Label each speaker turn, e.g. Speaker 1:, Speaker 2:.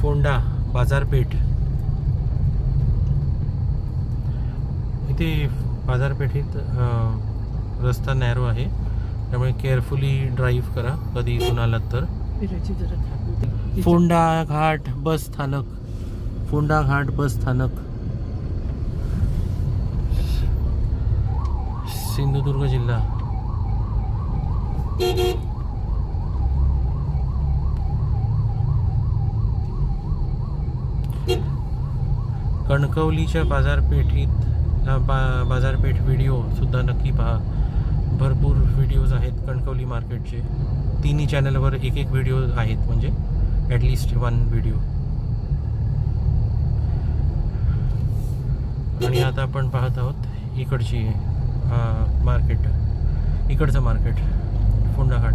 Speaker 1: फोंडा बाजारपेठ. इथे बाजारपेठेत रस्ता नॅरो आहे. त्यामुळे केअरफुली ड्राईव्ह करा. कधी इथून आलात तर. फोंडा घाट बस स्थानक. फोंडा घाट बस स्थानक. सिंधुदुर्ग जिल्हा. कणकवलीच्या बाजारपेठीत हा बा बाजारपेठ व्हिडिओसुद्धा नक्की पहा. भरपूर व्हिडिओज आहेत कणकवली मार्केटचे तिन्ही चॅनलवर एक एक व्हिडिओ आहेत म्हणजे ॲटलिस्ट वन व्हिडिओ आणि आता आपण पाहत आहोत इकडची मार्केट इकडचं market Phondaghat